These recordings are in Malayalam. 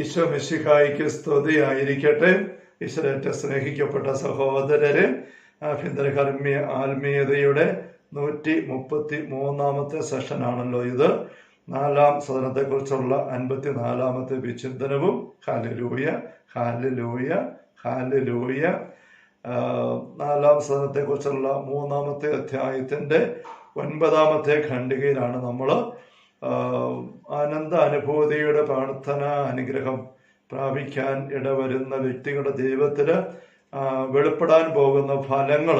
ഈശോ മിശിഹായിക്ക് സ്തുതിയായിരിക്കട്ടെ. ഈശ്വരേറ്റ സ്നേഹിക്കപ്പെട്ട സഹോദരരെ ആഭ്യന്തരകർമ്മീയ ആത്മീയതയുടെ നൂറ്റി മുപ്പത്തി മൂന്നാമത്തെ സെഷനാണല്ലോ ഇത്. നാലാം സദനത്തെക്കുറിച്ചുള്ള അൻപത്തി നാലാമത്തെ വിചിന്തനവും ഹാലലൂയ ഹാലലൂയ ഹാലലൂയ നാലാം സദനത്തെക്കുറിച്ചുള്ള മൂന്നാമത്തെ അധ്യായത്തിന്റെ ഒൻപതാമത്തെ ഖണ്ഡികയിലാണ് നമ്മൾ ആനന്ദ അനുഭൂതിയുടെ പ്രാർത്ഥന അനുഗ്രഹം പ്രാപിക്കാൻ ഇടവരുന്ന വ്യക്തികളുടെ ജീവിതത്തിൽ വെളിപ്പെടാൻ പോകുന്ന ഫലങ്ങൾ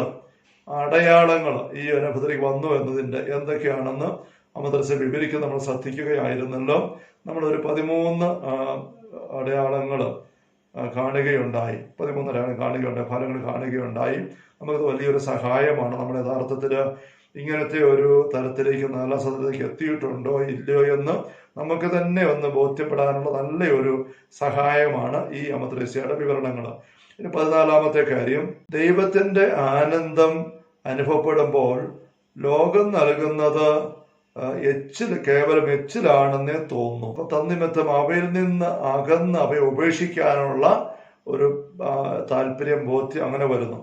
അടയാളങ്ങൾ ഈ അനുഭവത്തിലേക്ക് വന്നു എന്നതിന്റെ എന്തൊക്കെയാണെന്ന് അമദ്രസ വിവരിക്കുന്ന നമ്മൾ ശ്രദ്ധിക്കുകയായിരുന്നല്ലോ. നമ്മളൊരു പതിമൂന്ന് അടയാളങ്ങൾ കാണുകയുണ്ടായി. പതിമൂന്ന് അടയാളം കാണുകയുണ്ടായി ഫലങ്ങൾ കാണുകയുണ്ടായി. നമുക്കത് വലിയൊരു സഹായമാണ്. നമ്മൾ യഥാർത്ഥത്തിൽ ഇങ്ങനത്തെ ഒരു തലത്തിലേക്ക് നല്ല സ്ഥലത്തേക്ക് എത്തിയിട്ടുണ്ടോ ഇല്ലയോ എന്ന് നമുക്ക് തന്നെ ഒന്ന് ബോധ്യപ്പെടാനുള്ള നല്ലൊരു സഹായമാണ് ഈ അമദ്രസ്യയുടെ വിവരണങ്ങൾ. ഇനി പതിനാലാമത്തെ കാര്യം ദൈവത്തിന്റെ ആനന്ദം അനുഭവപ്പെടുമ്പോൾ ലോകം നൽകുന്നത് എച്ചിൽ കേവലം എച്ചിലാണെന്നേ തോന്നുന്നു. അപ്പൊ തന്നിമിത്തം അവയിൽ നിന്ന് അകന്ന് അവയെ ഉപേക്ഷിക്കാനുള്ള ഒരു താല്പര്യം ബോധ്യം അങ്ങനെ വരുന്നു.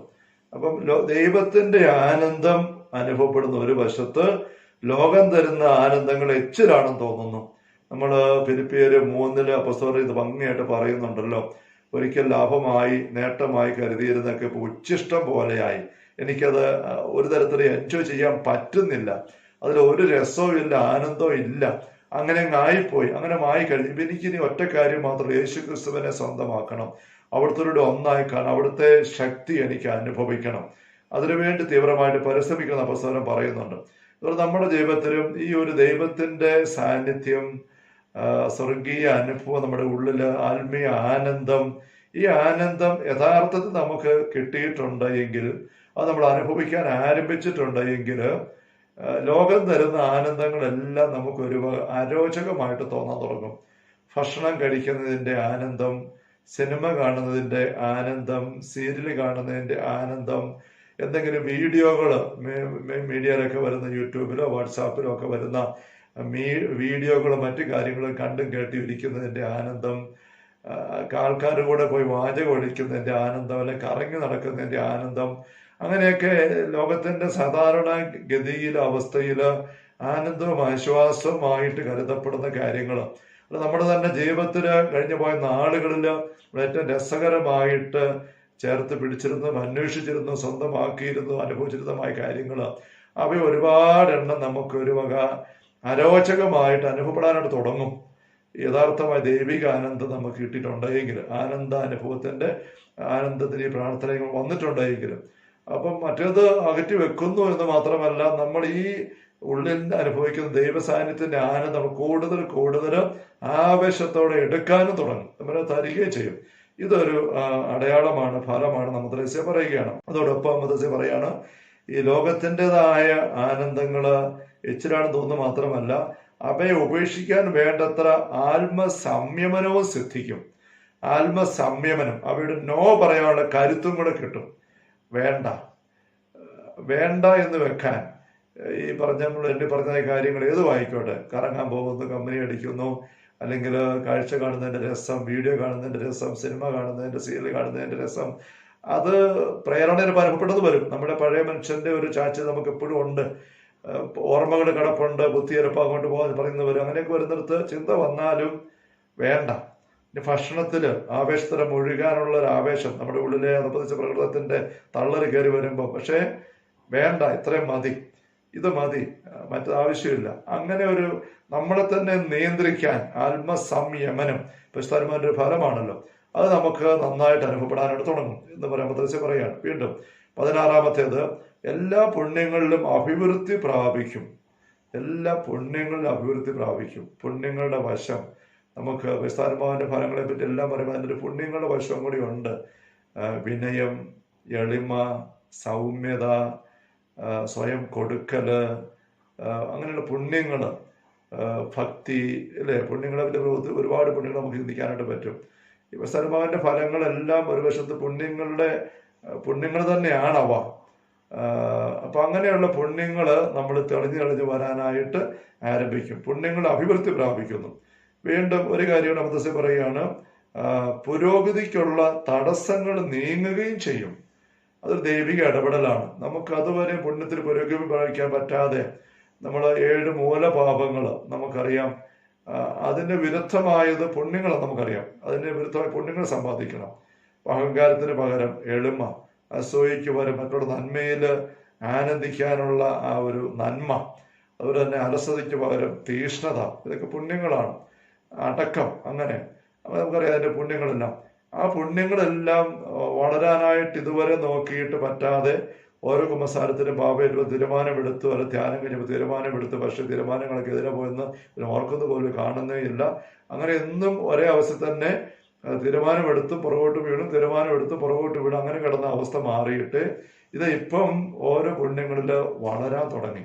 അപ്പം ദൈവത്തിന്റെ ആനന്ദം അനുഭവപ്പെടുന്ന ഒരു വശത്ത് ലോകം തരുന്ന ആനന്ദങ്ങൾ എച്ചിലാണെന്ന് തോന്നുന്നു. നമ്മൾ ഫിലിപ്പിയര് മൂന്നിൽ അപ്പസ്തോലർ ഇത് ഭംഗിയായിട്ട് പറയുന്നുണ്ടല്ലോ. ഒരിക്കൽ ലാഭമായി നേട്ടമായി കരുതിയിരുന്നൊക്കെ ഇപ്പൊ ഉച്ചിഷ്ടം പോലെയായി. എനിക്കത് ഒരു തരത്തിൽ എൻജോയ് ചെയ്യാൻ പറ്റുന്നില്ല. അതിൽ ഒരു രസവും ഇല്ല ആനന്ദവും ഇല്ല. അങ്ങനെ അങ്ങ് ആയിപ്പോയി അങ്ങനെ മായി കഴിഞ്ഞു. എനിക്കിനി ഒറ്റ കാര്യം മാത്രം യേശു ക്രിസ്തുവിനെ സ്വന്തമാക്കണം. അവിടുത്തെ ഒന്നായി കാണാം. അവിടുത്തെ ശക്തി എനിക്ക് അനുഭവിക്കണം. അതിനുവേണ്ടി തീവ്രമായിട്ട് പരിശ്രമിക്കുന്ന പുസ്തകം പറയുന്നുണ്ട്. അതുകൊണ്ട് നമ്മുടെ ജീവിതത്തിലും ഈ ഒരു ദൈവത്തിന്റെ സാന്നിധ്യം സ്വർഗീയ അനുഭവം നമ്മുടെ ഉള്ളിൽ ആത്മീയ ആനന്ദം ഈ ആനന്ദം യഥാർത്ഥത്തിൽ നമുക്ക് കിട്ടിയിട്ടുണ്ട് എങ്കിൽ അത് നമ്മൾ അനുഭവിക്കാൻ ആരംഭിച്ചിട്ടുണ്ട് എങ്കിൽ ലോകം തരുന്ന ആനന്ദങ്ങളെല്ലാം നമുക്ക് ഒരു അരോചകമായിട്ട് തോന്നാൻ തുടങ്ങും. ഭക്ഷണം കഴിക്കുന്നതിന്റെ ആനന്ദം സിനിമ കാണുന്നതിന്റെ ആനന്ദം സീരിയൽ കാണുന്നതിന്റെ ആനന്ദം എന്തെങ്കിലും വീഡിയോകൾ മീഡിയയിലൊക്കെ വരുന്ന യൂട്യൂബിലോ വാട്സാപ്പിലോ ഒക്കെ വരുന്ന മീ വീഡിയോകളും മറ്റു കാര്യങ്ങളും കണ്ടും കേട്ടും ഇരിക്കുന്നതിന്റെ ആനന്ദം ആൾക്കാരുടെ കൂടെ പോയി വാചകം ഒഴിക്കുന്നതിന്റെ ആനന്ദം അല്ലെ കറങ്ങി നടക്കുന്നതിന്റെ ആനന്ദം അങ്ങനെയൊക്കെ ലോകത്തിന്റെ സാധാരണ ഗതിയിൽ അവസ്ഥയിൽ ആനന്ദവും ആശ്വാസവുമായിട്ട് കരുതപ്പെടുന്ന കാര്യങ്ങൾ നമ്മുടെ തന്നെ ജീവിതത്തിൽ കഴിഞ്ഞു പോയ നാളുകളിൽ ഏറ്റവും രസകരമായിട്ട് ചേർത്ത് പിടിച്ചിരുന്നതും അന്വേഷിച്ചിരുന്നു സ്വന്തമാക്കിയിരുന്നു അനുഭവിച്ചിരുന്നതുമായ കാര്യങ്ങൾ അവ ഒരുപാടെണ്ണം നമുക്ക് ഒരു വക അരോചകമായിട്ട് അനുഭവപ്പെടാനായിട്ട് തുടങ്ങും. യഥാർത്ഥമായ ദൈവിക ആനന്ദം നമുക്ക് കിട്ടിയിട്ടുണ്ടെങ്കിൽ ആനന്ദ അനുഭവത്തിന്റെ ആനന്ദത്തിന് ഈ പ്രാർത്ഥനകൾ വന്നിട്ടുണ്ടെങ്കിലും അപ്പം മറ്റേത് അകറ്റി വെക്കുന്നു എന്ന് മാത്രമല്ല നമ്മൾ ഈ ഉള്ളിൽ അനുഭവിക്കുന്ന ദൈവ സാന്നിധ്യത്തിന്റെ ആനന്ദം കൂടുതൽ കൂടുതൽ ആവേശത്തോടെ എടുക്കാനും തുടങ്ങും. നമ്മളെ തരികയും ചെയ്യും. ഇതൊരു അടയാളമാണ് ഫലമാണ് മദ്രസ്യ പറയുകയാണ്. അതോടൊപ്പം മദ്രസ്യ പറയാണ് ഈ ലോകത്തിന്റെതായ ആനന്ദങ്ങൾ എച്ചിലാണെന്ന് തോന്നുന്നു മാത്രമല്ല അവയെ ഉപേക്ഷിക്കാൻ വേണ്ടത്ര ആത്മസംയമനവും സിദ്ധിക്കും. ആത്മസംയമനം അവയുടെ നോ പറയാനുള്ള കരുത്തും കൂടെ കിട്ടും. വേണ്ട. വേണ്ട എന്ന് വെക്കാൻ ഈ പറഞ്ഞ നമ്മൾ എണ്ണി പറഞ്ഞ കാര്യങ്ങൾ ഏത് വായിക്കോട്ടെ? കറങ്ങാൻ പോകുന്നു കമ്പനി അടിക്കുന്നു അല്ലെങ്കിൽ കാഴ്ച കാണുന്നതിന്റെ രസം വീഡിയോ കാണുന്നതിന്റെ രസം സിനിമ കാണുന്നതിന്റെ സീരിയൽ കാണുന്നതിന്റെ രസം അത് പ്രേരണയിൽ അനുഭവപ്പെട്ടത് വരും നമ്മുടെ പഴയ മനുഷ്യന്റെ ഒരു ചാച്ച നമുക്ക് എപ്പോഴും ഉണ്ട്. ഓർമ്മകൾ കിടപ്പുണ്ട് ബുദ്ധിയെരപ്പ് അങ്ങോട്ട് പോകാൻ പറയുന്നവരും അങ്ങനെയൊക്കെ വരുന്നിടത്ത് ചിന്ത വന്നാലും വേണ്ട. ഇനി ഭക്ഷണത്തിൽ ആവേശത്തിന് മുഴുകാനുള്ള ഒരു ആവേശം നമ്മുടെ ഉള്ളിലെ അനുബന്ധിച്ച പ്രകൃതത്തിന്റെ തള്ളറി കയറി വരുമ്പോൾ പക്ഷേ വേണ്ട ഇത്രയും മതി. ഇത് മതി. മറ്റു ആവശ്യമില്ല. അങ്ങനെ ഒരു നമ്മളെ തന്നെ നിയന്ത്രിക്കാൻ ആത്മസംയമനം ഒരു ഫലമാണല്ലോ. അത് നമുക്ക് നന്നായിട്ട് അനുഭവപ്പെടാനായിട്ട് തുടങ്ങും എന്ന് പറയാൻ മദ്രസ പറയാണ് വീണ്ടും പതിനാറാമത്തേത് എല്ലാ പുണ്യങ്ങളിലും അഭിവൃദ്ധി പ്രാപിക്കും. എല്ലാ പുണ്യങ്ങളിലും അഭിവൃദ്ധി പ്രാപിക്കും. പുണ്യങ്ങളുടെ വശം നമുക്ക് വിസ്താരമാവിന്റെ ഫലങ്ങളെ പറ്റി എല്ലാം പറയുമ്പോൾ അതിന്റെ ഒരു പുണ്യങ്ങളുടെ വശവും കൂടി ഉണ്ട്. വിനയം എളിമ സൗമ്യത സ്വയം കൊടുക്കൽ അങ്ങനെയുള്ള പുണ്യങ്ങൾ ഭക്തി അല്ലേ പുണ്യങ്ങളെ ഒരുപാട് പുണ്യങ്ങൾ നമുക്ക് ചിന്തിക്കാനായിട്ട് പറ്റും. ഈ വിസ്താരമാവിന്റെ ഫലങ്ങളെല്ലാം ഒരു വശത്ത് പുണ്യങ്ങളുടെ പുണ്യങ്ങൾ തന്നെയാണ് അവ അപ്പൊ അങ്ങനെയുള്ള പുണ്യങ്ങൾ നമ്മൾ തെളിഞ്ഞു തെളിഞ്ഞു വരാനായിട്ട് ആരംഭിക്കും. പുണ്യങ്ങൾ അഭിവൃദ്ധി പ്രാപിക്കുന്നു. വീണ്ടും ഒരു കാര്യം അമൃതസ്യ പറയുകയാണ് പുരോഗതിക്കുള്ള തടസ്സങ്ങൾ നീങ്ങുകയും ചെയ്യും. അതൊരു ദൈവിക ഇടപെടലാണ്. നമുക്ക് അതുവരെ പുണ്യത്തിൽ പുരോഗതി പ്രാപിക്കാൻ പറ്റാതെ നമ്മൾ ഏഴ് മൂലപാപങ്ങൾ നമുക്കറിയാം. അതിന്റെ വിരുദ്ധമായത് പുണ്യങ്ങൾ നമുക്കറിയാം. അതിന്റെ വിരുദ്ധമായ പുണ്യങ്ങൾ സമ്പാദിക്കണം. അഹങ്കാരത്തിന് പകരം എളിമ അസൂയയ്ക്ക് പകരം മറ്റുള്ള നന്മയിൽ ആനന്ദിക്കാനുള്ള ആ ഒരു നന്മ അതുപോലെ തന്നെ അലസതയ്ക്ക് പകരം തീഷ്ണത ഇതൊക്കെ പുണ്യങ്ങളാണ്. അടക്കം അങ്ങനെ. നമുക്കറിയാം അതിന്റെ പുണ്യങ്ങളെല്ലാം. ആ പുണ്യങ്ങളെല്ലാം വളരാനായിട്ട് ഇതുവരെ നോക്കിയിട്ട് പറ്റാതെ ഓരോ കുമ്പസാരത്തിനും പാപയിൽ തീരുമാനമെടുത്തു അല്ലെ ധ്യാനം കഴിഞ്ഞപ്പോൾ തീരുമാനമെടുത്ത് പക്ഷെ തീരുമാനങ്ങളൊക്കെ എതിരെ പോയെന്ന് ഓർക്കുന്ന പോലും കാണുന്നേ ഇല്ല. അങ്ങനെ എന്നും ഒരേ അവസ്ഥ തന്നെ തീരുമാനമെടുത്ത് പുറകോട്ട് വീണും തീരുമാനമെടുത്ത് പുറകോട്ട് വീണും അങ്ങനെ കിടന്ന അവസ്ഥ മാറിയിട്ട് ഇത് ഇപ്പം ഓരോ പുണ്യങ്ങളിൽ വളരാൻ തുടങ്ങി.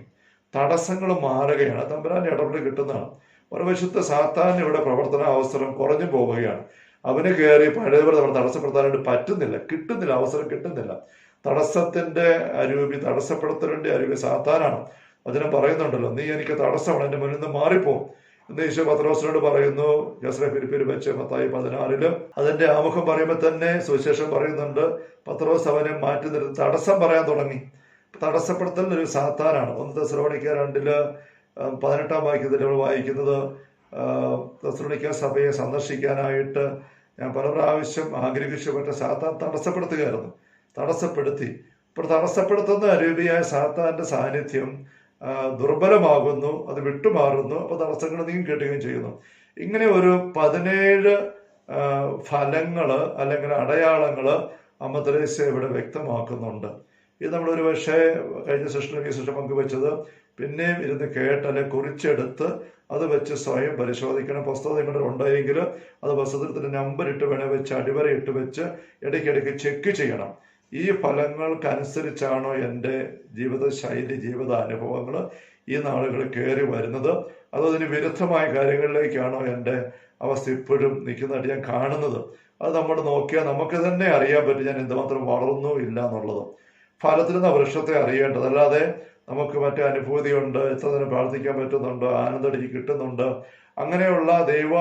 തടസ്സങ്ങൾ മാറുകയാണ്. തമ്പുരാന്റെ ഇടപെടൽ കിട്ടുന്നതാണ്. ഒരു വശത്ത് സാത്താൻ ഇവിടെ പ്രവർത്തന അവസരം കുറഞ്ഞു പോവുകയാണ്. അവന് കയറി പഴയതുപോലെ നമ്മൾ തടസ്സപ്പെടുത്താനായിട്ട് പറ്റുന്നില്ല കിട്ടുന്നില്ല അവസരം കിട്ടുന്നില്ല. തടസ്സത്തിന്റെ അരൂപി തടസ്സപ്പെടുത്തലിന്റെ അരൂപി സാത്താനാണ്. അതിനെ പറയുന്നുണ്ടല്ലോ നീ എനിക്ക് തടസ്സമാണ് എന്റെ മുന്നിൽ നിന്ന് മാറിപ്പോ. എന്ന് ഈശോ പത്രോസിനോട് പറയുന്നു ജസ്ര ഫിലിപ്പിൽ വെച്ച് മത്തായി പതിനാറിൽ. അതിന്റെ ആമുഖം പറയുമ്പോൾ തന്നെ സുവിശേഷം പറയുന്നുണ്ട് പത്രോസ് അവനെ മാറ്റി നിർത്തി തടസ്സം പറയാൻ തുടങ്ങി. തടസ്സപ്പെടുത്തൽ ഒരു സാത്താനാണ്. ഒന്ന് തെസ്സലോണിക്ക രണ്ടിൽ പതിനെട്ടാം വാക്യത്തിൽ നമ്മൾ വായിക്കുന്നത് തെസ്സലോണിക്ക സഭയെ സന്ദർശിക്കാനായിട്ട് ഞാൻ പല പ്രാവശ്യം ആഗ്രഹിച്ചു പക്ഷെ സാത്താൻ തടസ്സപ്പെടുത്തുകയായിരുന്നു. തടസ്സപ്പെടുത്തി. ഇപ്പോൾ തടസ്സപ്പെടുത്തുന്ന അരൂപിയായ സാത്താന്റെ സാന്നിധ്യം ദുർബലമാകുന്നു അത് വിട്ടുമാറുന്നു അപ്പോൾ തടസ്സങ്ങൾ നീങ്ങി കിട്ടുകയും ചെയ്യുന്നു. ഇങ്ങനെ ഒരു പതിനേഴ് ഫലങ്ങൾ അല്ലെങ്കിൽ അടയാളങ്ങൾ അമ്മ തെരേസ ഇവിടെ വ്യക്തമാക്കുന്നുണ്ട്. ഇത് നമ്മൾ ഒരു പക്ഷേ കഴിഞ്ഞ സെഷനിൽ ഈ സെഷൻ പങ്കുവെച്ചത് പിന്നെയും ഇരുന്ന് കേട്ട് അല്ലെ കുറിച്ചെടുത്ത് അത് വെച്ച് സ്വയം പരിശോധിക്കണം. പുസ്തകം നിങ്ങളുടെ ഉണ്ടായെങ്കിൽ അത് പുസ്തകത്തിന്റെ നമ്പർ ഇട്ട് വേണേൽ വെച്ച് അടിവര ഇട്ട് വെച്ച് ഇടയ്ക്കിടയ്ക്ക് ചെക്ക് ചെയ്യണം. ഈ ഫലങ്ങൾക്കനുസരിച്ചാണോ എന്റെ ജീവിതശൈലി ജീവിത അനുഭവങ്ങൾ ഈ നാളുകളിൽ കയറി വരുന്നത്? അതോ അതിന് വിരുദ്ധമായ കാര്യങ്ങളിലേക്കാണോ എന്റെ അവസ്ഥ ഇപ്പോഴും നിൽക്കുന്നതായിട്ട് ഞാൻ കാണുന്നത്? അത് നമ്മൾ നോക്കിയാൽ നമുക്ക് തന്നെ അറിയാൻ പറ്റും ഞാൻ എന്തുമാത്രം വളർന്നു ഇല്ല എന്നുള്ളത്. ഫലത്തിൽ നിന്ന് വൃക്ഷത്തെ അറിയേണ്ടത്. അല്ലാതെ നമുക്ക് മറ്റേ അനുഭൂതിയുണ്ട് നേരം പ്രാർത്ഥിക്കാൻ പറ്റുന്നുണ്ട് ആനന്ദടിക്ക് കിട്ടുന്നുണ്ട്. അങ്ങനെയുള്ള ദൈവ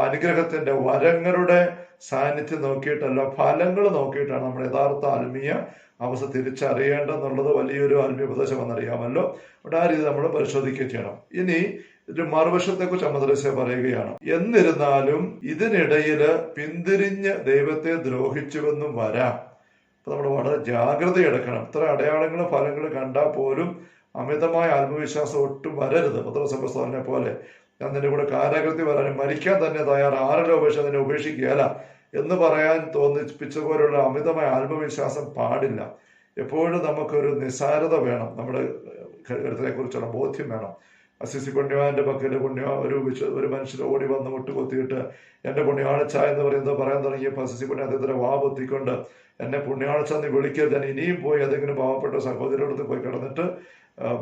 അനുഗ്രഹത്തിന്റെ വരങ്ങളുടെ സാന്നിധ്യം നോക്കിയിട്ടല്ല ഫലങ്ങൾ നോക്കിയിട്ടാണ് നമ്മൾ യഥാർത്ഥ ആത്മീയ അവസ്ഥ തിരിച്ചറിയേണ്ടെന്നുള്ളത് വലിയൊരു ആത്മീയ ഉപദേശം എന്നറിയാമല്ലോ. അവിടെ ആ രീതി നമ്മൾ പരിശോധിക്കുകയും ചെയ്യണം. ഇനി ഒരു മറുവശത്തെ കുറിച്ച് അമ്മദ്രസ്യ പറയുകയാണ്. എന്നിരുന്നാലും ഇതിനിടയിൽ പിന്തിരിഞ്ഞ് ദൈവത്തെ ദ്രോഹിച്ചുവെന്നും വരാം. അപ്പൊ നമ്മൾ വളരെ ജാഗ്രത എടുക്കണം. ഇത്ര അടയാളങ്ങളും ഫലങ്ങളും കണ്ടാൽ പോലും അമിതമായ ആത്മവിശ്വാസം ഒട്ടും വരരുത്. പത്രസഭസ്ഥാനെ പോലെ ഞാൻ നിന്റെ കൂടെ കാലാകൃതി വരാനും മരിക്കാൻ തന്നെ തയ്യാറ്. ആരുടെ ഉപേക്ഷ നിന്നെ ഉപേക്ഷിക്കുകയല്ല എന്ന് പറയാൻ തോന്നിപ്പിച്ച പോലുള്ള അമിതമായ ആത്മവിശ്വാസം പാടില്ല. എപ്പോഴും നമുക്കൊരു നിസാരത വേണം. നമ്മുടെ കരുത്തിനെ കുറിച്ചുള്ള ബോധ്യം വേണം. അസിസി പുണ്യവാന്റെ പക്കലെ പുണ്യ ഒരു ഒരു മനുഷ്യർ ഓടി വന്ന് മുട്ടുകൊത്തിയിട്ട് എന്റെ പുണ്യാളച്ച എന്ന് പറയുന്നത് പറയാൻ തുടങ്ങിയപ്പോൾ അസിസി പുണ്യ അദ്ദേഹത്തിന്റെ വാ പൊത്തിക്കൊണ്ട് എന്നെ പുണ്യാളച്ച നീ വിളിക്കരുത് ഞാൻ ഇനിയും പോയി ഏതെങ്കിലും പാവപ്പെട്ട സഹോദരടുത്ത് പോയി കിടന്നിട്ട്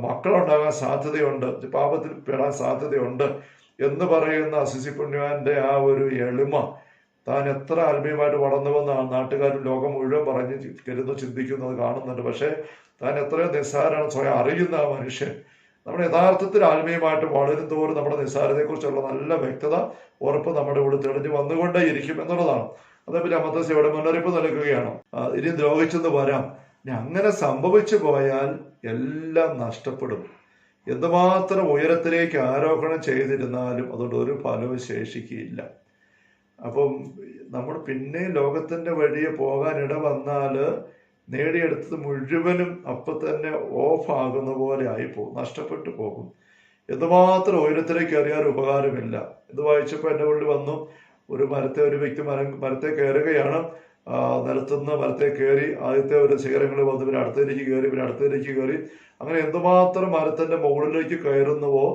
മക്കളുണ്ടാകാൻ സാധ്യതയുണ്ട്. പാപത്തിൽ പെടാൻ സാധ്യതയുണ്ട് എന്ന് പറയുന്ന അസിസി പുണ്യവാന്റെ ആ ഒരു എളിമ താൻ എത്ര ആത്മീയമായിട്ട് വളർന്നുവെന്നാണ് നാട്ടുകാരും ലോകം മുഴുവൻ പറഞ്ഞ് കരുതുന്നു ചിന്തിക്കുന്നു അത് കാണുന്നുണ്ട്. പക്ഷേ താൻ എത്രയോ നിസ്സാരമാണ് സ്വയം അറിയുന്ന ആ മനുഷ്യൻ. നമ്മുടെ യഥാർത്ഥത്തിൽ ആത്മീയമായിട്ട് വളരും തോറും നമ്മുടെ നിസ്സാരതയെക്കുറിച്ചുള്ള നല്ല വ്യക്തത ഉറപ്പ് നമ്മുടെ കൂടെ തെളിഞ്ഞു വന്നുകൊണ്ടേ ഇരിക്കും എന്നുള്ളതാണ്. അതേപോലെ അമത്തസ് ഇവിടെ മുന്നറിയിപ്പ് നൽകുകയാണ്? ഇനി ദ്രോഹിച്ചെന്ന് വരാം. ഇനി അങ്ങനെ സംഭവിച്ചു പോയാൽ എല്ലാം നഷ്ടപ്പെടും. എന്തുമാത്രം ഉയരത്തിലേക്ക് ആരോപണം ചെയ്തിരുന്നാലും അതുകൊണ്ട് ഒരു ഫലവും ശേഷിക്കുകയില്ല. അപ്പം നമ്മൾ പിന്നെ ലോകത്തിന്റെ വഴിയെ പോകാൻ ഇട വന്നാൽ നേടിയെടുത്തത് മുഴുവനും അപ്പൊ തന്നെ ഓഫ് ആകുന്ന പോലെ ആയിപ്പോകും നഷ്ടപ്പെട്ടു പോകും. എന്തുമാത്രം ഉയരത്തിലേക്ക് അറിയാൻ ഉപകാരമില്ല. ഇത് വായിച്ചപ്പോൾ എന്റെ ഉള്ളിൽ വന്നു ഒരു മരത്തെ ഒരു വ്യക്തി മരം മരത്തെ കയറുകയാണ്. നിലത്തുനിന്ന് മരത്തെ കയറി ആദ്യത്തെ ഒരു ശിഖരങ്ങൾ വന്ന് പിന്നെ അടുത്തതിലേക്ക് കയറി പിന്നെ അടുത്തതിലേക്ക് കയറി. അങ്ങനെ എന്തുമാത്രം മരത്തിന്റെ മുകളിലേക്ക് കയറുന്നുവോ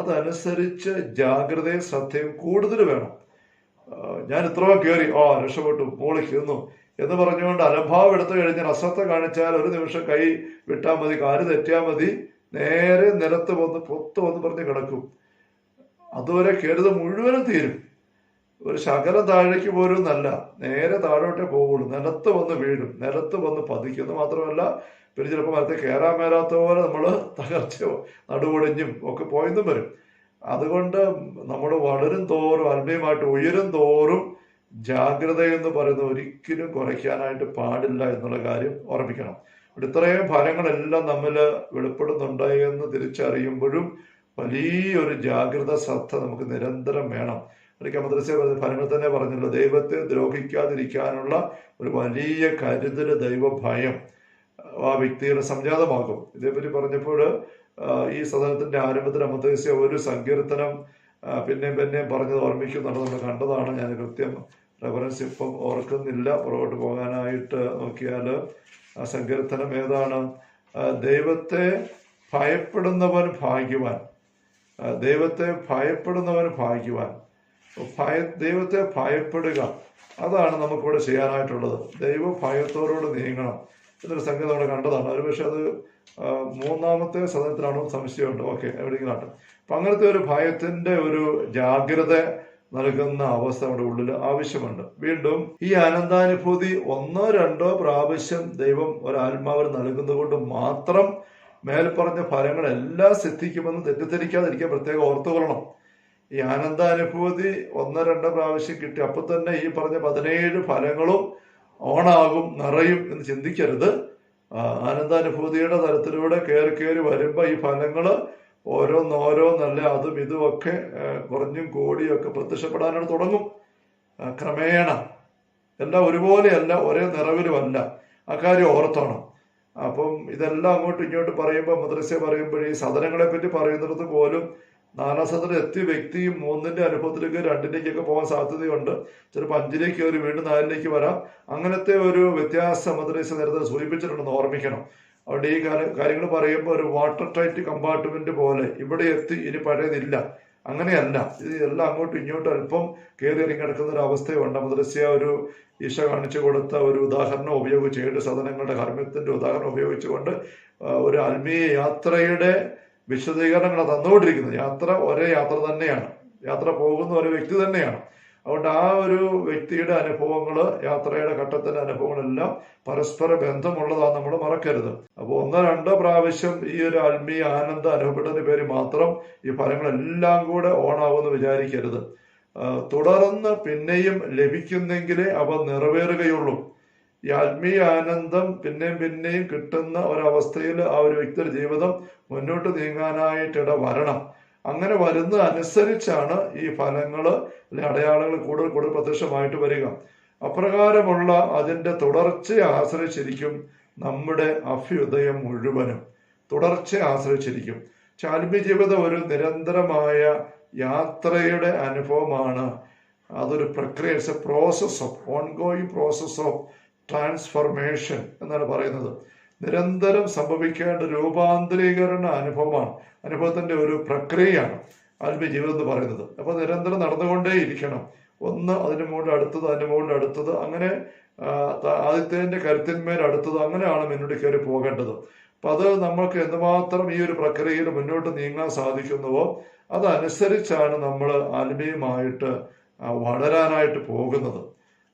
അതനുസരിച്ച് ജാഗ്രതയും ശ്രദ്ധയും കൂടുതൽ വേണം. ഞാൻ ഇത്രയോ കയറി ആ രക്ഷപ്പെട്ടു മോളിൽ ചെന്നു എന്ന് പറഞ്ഞുകൊണ്ട് അലംഭാവം എടുത്തു കഴിഞ്ഞാൽ അശ്രദ്ധ കാണിച്ചാൽ ഒരു നിമിഷം കൈ വിട്ടാൽ മതി കാൽ തെറ്റിയാൽ മതി നേരെ നിലത്ത് വന്ന് പൊത്ത് വന്ന് പറഞ്ഞ് കിടക്കും. അതുവരെ കയറുന്നത് മുഴുവനും തീരും. ഒരു ശകലം താഴേക്ക് പോലും നല്ല നേരെ താഴോട്ടേ പോകുള്ളൂ നിലത്ത് വന്ന് വീഴും. നിലത്ത് വന്ന് പതിക്കുന്നു മാത്രമല്ല പിന്നെ ചിലപ്പോൾ മരത്തെ കയറാൻ മേലാത്ത പോലെ നമ്മൾ തകർച്ചയോ നടുവൊടിഞ്ഞും ഒക്കെ പോയെന്നും വരും. അതുകൊണ്ട് നമ്മൾ വളരും തോറും ആത്മീയമായിട്ട് ഉയരും തോറും ജാഗ്രത എന്ന് പറയുന്നത് ഒരിക്കലും കുറയ്ക്കാനായിട്ട് പാടില്ല എന്നുള്ള കാര്യം ഓർമ്മിക്കണം. ഇത്രയും ഫലങ്ങളെല്ലാം നമ്മൾ വെളിപ്പെടുന്നുണ്ട് എന്ന് തിരിച്ചറിയുമ്പോഴും വലിയൊരു ജാഗ്രത ശ്രദ്ധ നമുക്ക് നിരന്തരം വേണം. ഒരിക്കൽ മദ്രസ ഫലങ്ങൾ തന്നെ പറഞ്ഞല്ലോ. ദൈവത്തെ ദ്രോഹിക്കാതിരിക്കാനുള്ള ഒരു വലിയ കരുതൽ ദൈവഭയം ആ വ്യക്തിയുടെ സംജാതമാകും. ഇതേപ്പറ്റി പറഞ്ഞപ്പോൾ ഈ സദനത്തിന്റെ ആരംഭത്തിൽ അമദ്രസ്യ ഒരു സങ്കീർത്തനം പിന്നെയും പിന്നെയും പറഞ്ഞത് ഓർമ്മിക്കുന്നുണ്ട് നമ്മൾ കണ്ടതാണ്. ഞാൻ കൃത്യം റെഫറൻസ് ഇപ്പം ഓർക്കുന്നില്ല. പുറകോട്ട് പോകാനായിട്ട് നോക്കിയാൽ ആ സങ്കീർത്തനം ഏതാണ്? ദൈവത്തെ ഭയപ്പെടുന്നവൻ ഭാഗ്യവാൻ. ദൈവത്തെ ഭയപ്പെടുന്നവൻ ഭാഗ്യവാൻ. ഭയ ദൈവത്തെ ഭയപ്പെടുക. അതാണ് നമുക്കിവിടെ ചെയ്യാനായിട്ടുള്ളത്. ദൈവ ഭയത്തോടുകൂടി നീങ്ങണം. എന്നൊരു സംഗീതം അവിടെ കണ്ടതാണ്. ഒരു പക്ഷെ അത് മൂന്നാമത്തെ സദനത്തിലാണോ സംശയമുണ്ട്. ഓക്കെ എവിടെയെങ്കിലും ആട്ടെ. അപ്പൊ അങ്ങനത്തെ ഒരു ഭയത്തിന്റെ ഒരു ജാഗ്രത നൽകുന്ന അവസ്ഥ നമ്മുടെ ഉള്ളിൽ ആവശ്യമുണ്ട്. വീണ്ടും ഈ ആനന്ദാനുഭൂതി ഒന്നോ രണ്ടോ പ്രാവശ്യം ദൈവം ഒരാത്മാവിന് നൽകുന്നത് കൊണ്ട് മാത്രം മേൽപ്പറഞ്ഞ ഫലങ്ങളെല്ലാം സിദ്ധിക്കുമെന്ന് തെറ്റിദ്ധരിക്കാതിരിക്കാൻ പ്രത്യേകം ഓർത്തുകൊള്ളണം. ഈ ആനന്ദാനുഭൂതി ഒന്ന് രണ്ടോ പ്രാവശ്യം കിട്ടി. അപ്പൊ തന്നെ ഈ പറഞ്ഞ പതിനേഴ് ഫലങ്ങളും ഓണാകും നിറയും എന്ന് ചിന്തിക്കരുത്. ആനന്ദാനുഭൂതിയുടെ തരത്തിലൂടെ കയറി കയറി വരുമ്പോൾ ഈ ഫലങ്ങൾ ഓരോന്നോരോന്നല്ല അതും ഇതും ഒക്കെ ആ, കുറഞ്ഞും കൂടിയും ഒക്കെ പ്രത്യക്ഷപ്പെടാനായിട്ട് തുടങ്ങും. ക്രമേണ എല്ലാം ഒരുപോലെയല്ല ഒരേ നിറവിലുമല്ല. അക്കാര്യം ഓർത്തോണം. അപ്പം ഇതെല്ലാം അങ്ങോട്ടും ഇങ്ങോട്ടും പറയുമ്പോൾ മദ്രസ പറയുമ്പോഴേ സദനങ്ങളെ പറ്റി പറയുന്നിടത്ത് പോലും നാലാം എത്തിയ വ്യക്തിയും മൂന്നിന്റെ അനുഭവത്തിലേക്ക് രണ്ടിലേക്കൊക്കെ പോകാൻ സാധ്യതയുണ്ട്. ചിലപ്പോൾ അഞ്ചിലേക്ക് കയറി വീണ്ടും നാലിലേക്ക് വരാം. അങ്ങനത്തെ ഒരു വ്യത്യാസം മദ്രസ നേരത്തെ സൂചിപ്പിച്ചിട്ടുണ്ടെന്ന് ഓർമ്മിക്കണം. അവിടെ ഈ കാര്യങ്ങൾ പറയുമ്പോൾ ഒരു വാട്ടർ ടൈറ്റ് കമ്പാർട്ട്മെന്റ് പോലെ ഇവിടെ എത്തി ഇനി പഴയതില്ല. അങ്ങനെയല്ല. ഇത് എല്ലാം അങ്ങോട്ടും ഇങ്ങോട്ടും അല്പം കയറി ഇറങ്ങി കിടക്കുന്ന ഒരു അവസ്ഥയുണ്ട്. മദ്രസ്യ ഒരു ഈശ കാണിച്ചു കൊടുത്ത ഒരു ഉദാഹരണം ഉപയോഗിച്ച് ഏഴ് സദനങ്ങളുടെ കർമ്മത്തിന്റെ ഉദാഹരണം ഉപയോഗിച്ചുകൊണ്ട് ഒരു ആത്മീയ യാത്രയുടെ വിശദീകരണങ്ങൾ തന്നുകൊണ്ടിരിക്കുന്നത്. യാത്ര ഒരേ യാത്ര തന്നെയാണ്. യാത്ര പോകുന്ന ഒരു വ്യക്തി തന്നെയാണ്. അതുകൊണ്ട് ആ ഒരു വ്യക്തിയുടെ അനുഭവങ്ങൾ യാത്രയുടെ ഘട്ടത്തിന്റെ അനുഭവങ്ങളെല്ലാം പരസ്പര ബന്ധമുള്ളതാണ് നമ്മൾ മറക്കരുത്. അപ്പോൾ ഒന്നോ രണ്ടോ പ്രാവശ്യം ഈ ഒരു ആത്മീയ ആനന്ദ അനുഭവപ്പെട്ടതിന് പേര് മാത്രം ഈ ഫലങ്ങളെല്ലാം കൂടെ ഓണാവുമെന്ന് വിചാരിക്കരുത്. തുടർന്ന് പിന്നെയും ലഭിക്കുന്നെങ്കിലേ അവ നിറവേറുകയുള്ളൂ. ഈ ആത്മീയ ആനന്ദം പിന്നെയും പിന്നെയും കിട്ടുന്ന ഒരവസ്ഥയിൽ ആ ഒരു വ്യക്തിയുടെ ജീവിതം മുന്നോട്ട് നീങ്ങാനായിട്ട് ഇട വരണം. അങ്ങനെ വരുന്ന അനുസരിച്ചാണ് ഈ ഫലങ്ങൾ അല്ലെങ്കിൽ അടയാളങ്ങൾ കൂടുതൽ കൂടുതൽ പ്രത്യക്ഷമായിട്ട് വരിക. അപ്രകാരമുള്ള അതിന്റെ തുടർച്ചയെ ആശ്രയിച്ചിരിക്കും നമ്മുടെ അഭ്യുദയം മുഴുവനും. തുടർച്ചയെ ആശ്രയിച്ചിരിക്കും. ചാൽമി ജീവിതം ഒരു നിരന്തരമായ യാത്രയുടെ അനുഭവമാണ്. അതൊരു പ്രക്രിയ process of ongoing process of transformation എന്നാണ് പറയുന്നത്. നിരന്തരം സംഭവിക്കേണ്ട രൂപാന്തരീകരണ അനുഭവമാണ്. അനുഭവത്തിന്റെ ഒരു പ്രക്രിയയാണ് ആത്മീയ ജീവിതം എന്ന് പറയുന്നത്. അപ്പൊ നിരന്തരം നടന്നുകൊണ്ടേ ഇരിക്കണം ഒന്ന് അതിന് മുകളിൽ അടുത്തത് അതിന് മുകളിൽ അടുത്തത്. അങ്ങനെ ആദിത്യന്റെ കരുത്തിന്മേൽ അടുത്തത്. അങ്ങനെയാണ് മുന്നോട്ട് കയറി പോകേണ്ടത്. അപ്പൊ അത് നമ്മൾക്ക് എന്തുമാത്രം ഈ ഒരു പ്രക്രിയയിൽ മുന്നോട്ട് നീങ്ങാൻ സാധിക്കുന്നുവോ അതനുസരിച്ചാണ് നമ്മൾ ആത്മീയമായിട്ട് വളരാനായിട്ട് പോകുന്നത്.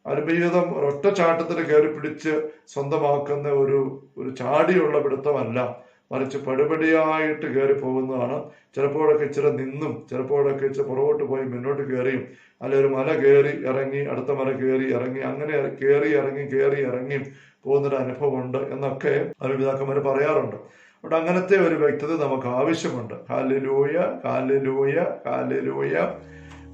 ആത്മീയതം ഒരൊറ്റ ചാട്ടത്തിൽ കയറി പിടിച്ച് സ്വന്തമാക്കുന്ന ഒരു ഒരു ചാടിയുള്ള പിടുത്തമല്ല. മറിച്ച് പടിപടിയായിട്ട് കയറി പോകുന്നതാണ്. ചിലപ്പോഴൊക്കെ ഇച്ചിരി നിന്നും ചിലപ്പോഴൊക്കെ ഇച്ചിരി പുറകോട്ട് പോയി മുന്നോട്ട് കയറിയും അല്ലെ ഒരു മല കയറി ഇറങ്ങി അടുത്ത മല കയറി ഇറങ്ങി അങ്ങനെ കയറി ഇറങ്ങി കയറി ഇറങ്ങി പോകുന്നൊരു അനുഭവമുണ്ട് എന്നൊക്കെ അനുപിതാക്കന്മാർ പറയാറുണ്ട്. അവിടെ അങ്ങനത്തെ ഒരു വ്യക്തത നമുക്ക് ആവശ്യമുണ്ട്. കാലിലൂയ കാലിലൂയ കാലിലൂയ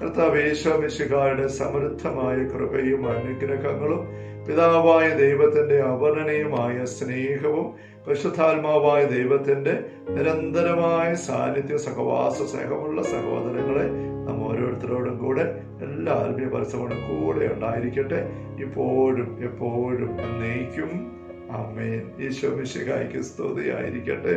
കർത്താവ് യേശോമിശിഹായുടെ സമൃദ്ധമായ കൃപയും അനുഗ്രഹങ്ങളും പിതാവായ ദൈവത്തിന്റെ അവർണനയുമായ സ്നേഹവും പരിശുദ്ധാത്മാവായ ദൈവത്തിന്റെ നിരന്തരമായ സാന്നിധ്യ സഹവാസ സ്നേഹമുള്ള സഹോദരങ്ങളെ നാം ഓരോരുത്തരോടും കൂടെ എല്ലാ ആത്മീയ പരസ്യങ്ങളും കൂടെ ഉണ്ടായിരിക്കട്ടെ. ഇപ്പോഴും എപ്പോഴും എന്നേക്കും. അമ്മേൻ ഈശോ മിശിഹായ്ക്ക് സ്തുതിയായിരിക്കട്ടെ.